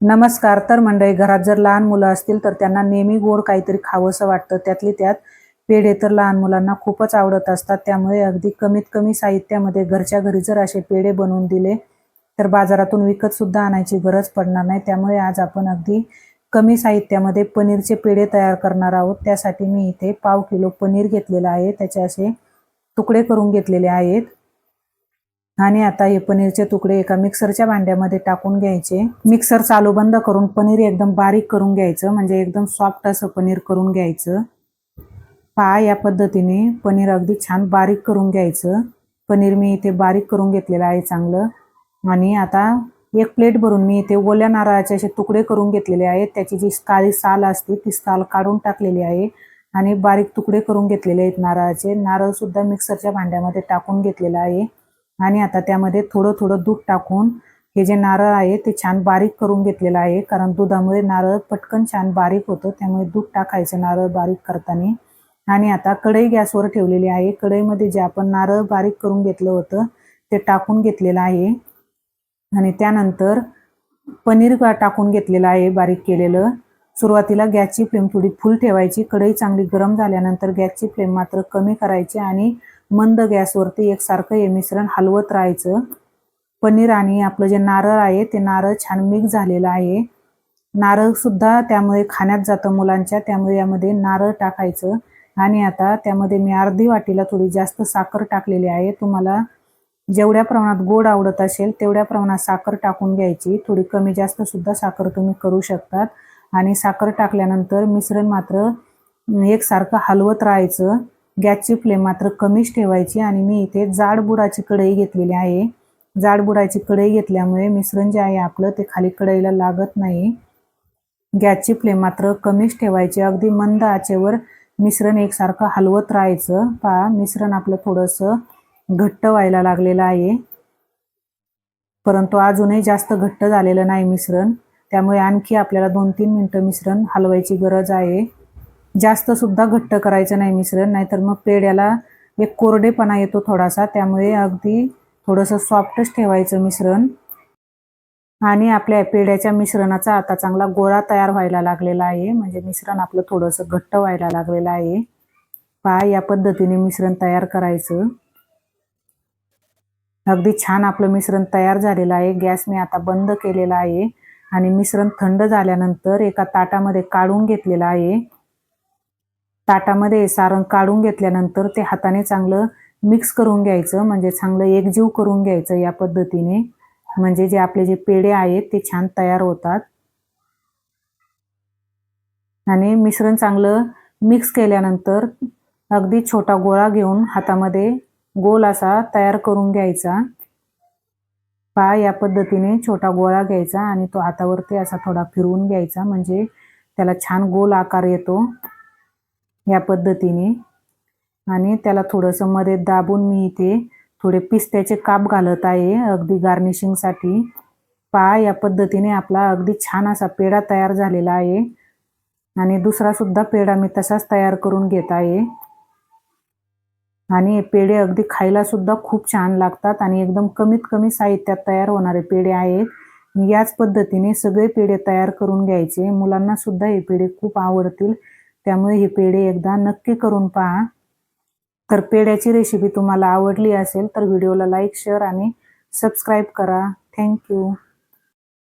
नमस्कार तर मंडळी घरात जर लहान मुलं असतील तर त्यांना नेहमी गोड काहीतरी खावंसं वाटतं. त्यातली त्यात पेढे तर लहान मुलांना खूपच आवडत असतात. त्यामुळे अगदी कमीत कमी साहित्यामध्ये घरच्या घरी जर असे पेढे बनवून दिले तर बाजारातून विकत सुद्धा आणायची गरज पडणार नाही. त्यामुळे आज आपण अगदी कमी साहित्यामध्ये पनीरचे पेढे तयार करणार आहोत. त्यासाठी मी इथे पाव किलो पनीर घेतलेलं आहे. त्याचे असे तुकडे करून घेतलेले आहेत. आणि आता हे पनीरचे तुकडे एका मिक्सरच्या भांड्यामध्ये टाकून घ्यायचे. मिक्सर चालू बंद करून पनीर एकदम बारीक करून घ्यायचं. म्हणजे एकदम सॉफ्ट असं पनीर करून घ्यायचं. पहा या पद्धतीने पनीर अगदी छान बारीक करून घ्यायचं. पनीर मी इथे बारीक करून घेतलेलं आहे चांगलं. आणि आता एक प्लेट भरून मी इथे ओल्या नारळाचे असे तुकडे करून घेतलेले आहेत. त्याची जी काळी साल असते ती साल काढून टाकलेली आहे. आणि बारीक तुकडे करून घेतलेले आहेत नारळाचे. नारळसुद्धा मिक्सरच्या भांड्यामध्ये टाकून घेतलेलं आहे. आणि आता त्यामध्ये थोडं थोडं दूध टाकून हे जे नारळ आहे ते छान बारीक करून घेतलेलं आहे. कारण दुधामुळे नारळ पटकन छान बारीक होतं. त्यामुळे दूध टाकायचं नारळ बारीक करताना. आणि आता कढई गॅसवर ठेवलेली आहे. कढईमध्ये जे आपण नारळ बारीक करून घेतलं होतं ते टाकून घेतलेलं आहे. आणि त्यानंतर पनीर टाकून घेतलेलं आहे बारीक केलेलं. सुरुवातीला गॅसची फ्लेम थोडी फुल ठेवायची. कढई चांगली गरम झाल्यानंतर गॅसची फ्लेम मात्र कमी करायची आणि मंद गॅसवरती एकसारखं हे मिश्रण हलवत राहायचं. पनीर आणि आपलं जे नारळ आहे ते नारळ छान मिक्स झालेलं आहे. नारळसुद्धा त्यामुळे खाण्यात जातं मुलांच्या त्यामुळे यामध्ये नारळ टाकायचं. आणि आता त्यामध्ये मी अर्धी वाटीला थोडी जास्त साखर टाकलेली आहे. तुम्हाला जेवढ्या प्रमाणात गोड आवडत असेल तेवढ्या प्रमाणात साखर टाकून घ्यायची. थोडी कमी जास्त सुद्धा साखर तुम्ही करू शकतात. आणि साखर टाकल्यानंतर मिश्रण मात्र एकसारखं हलवत राहायचं. गॅसची फ्लेम मात्र कमीच ठेवायची आणि मी इथे जाड बुडाची कढई घेतलेली आहे. जाडबुडाची कढई घेतल्यामुळे मिश्रण जे आहे आपलं ते खाली कढईला लागत नाही. गॅसची फ्लेम मात्र कमीच ठेवायची. अगदी मंद आचेवर मिश्रण एकसारखं हलवत राहायचं. पहा मिश्रण आपलं थोडंसं घट्ट व्हायला लागलेलं आहे. परंतु अजूनही जास्त घट्ट झालेलं नाही मिश्रण. त्यामुळे आणखी आपल्याला दोन तीन मिनटं मिश्रण हलवायची गरज आहे. जास्त सुद्धा घट्ट करायचं नाही मिश्रण नाहीतर मग पेड्याला एक कोरडेपणा येतो थोडासा त्यामुळे अगदी थोडंसं सॉफ्टच ठेवायचं मिश्रण. आणि आपल्या पेड्याच्या मिश्रणाचा आता चांगला गोळा तयार व्हायला लागलेला आहे म्हणजे मिश्रण आपलं थोडंसं घट्ट व्हायला लागलेलं आहे. पहा या पद्धतीने मिश्रण तयार करायचं. अगदी छान आपलं मिश्रण तयार झालेलं आहे गॅस मी आता बंद केलेला आहे. आणि मिश्रण थंड झाल्यानंतर एका ताटामध्ये काढून घेतलेलं आहे. ताटामध्ये सारण काढून घेतल्यानंतर ते हाताने चांगलं मिक्स करून घ्यायचं म्हणजे चांगलं एकजीव करून घ्यायचं या पद्धतीने. म्हणजे जे आपले जे पेढे आहेत ते छान तयार होतात. आणि मिश्रण चांगलं मिक्स केल्यानंतर अगदी छोटा गोळा घेऊन हातामध्ये गोल असा तयार करून घ्यायचा. पा या पद्धतीने छोटा गोळा घ्यायचा आणि तो हातावरती असा थोडा फिरवून घ्यायचा म्हणजे त्याला छान गोल आकार येतो. या पद्धतीने. आणि त्याला थोडंसं मध्ये दाबून मी इथे थोडे पिस्त्याचे काप घालत आहे अगदी गार्निशिंगसाठी पहा या पद्धतीने आपला अगदी छान असा पेढा तयार झालेला आहे. आणि दुसरा सुद्धा पेढा मी तसाच तयार करून घेत आहे. आणि पेढे अगदी खायला सुद्धा खूप छान लागतात आणि एकदम कमीत कमी साहित्यात तयार होणारे पेढे आहेत. याच पद्धतीने सगळे पेढे तयार करून घ्यायचे. मुलांना सुद्धा हे पेढे खूप आवडतील. त्यामुळे हे पेढे एकदा नक्की करून पहा. तर पेढ्याची रेसिपी तुम्हाला आवडली असेल तर व्हिडिओला लाईक शेअर आणि सबस्क्राईब करा. Thank you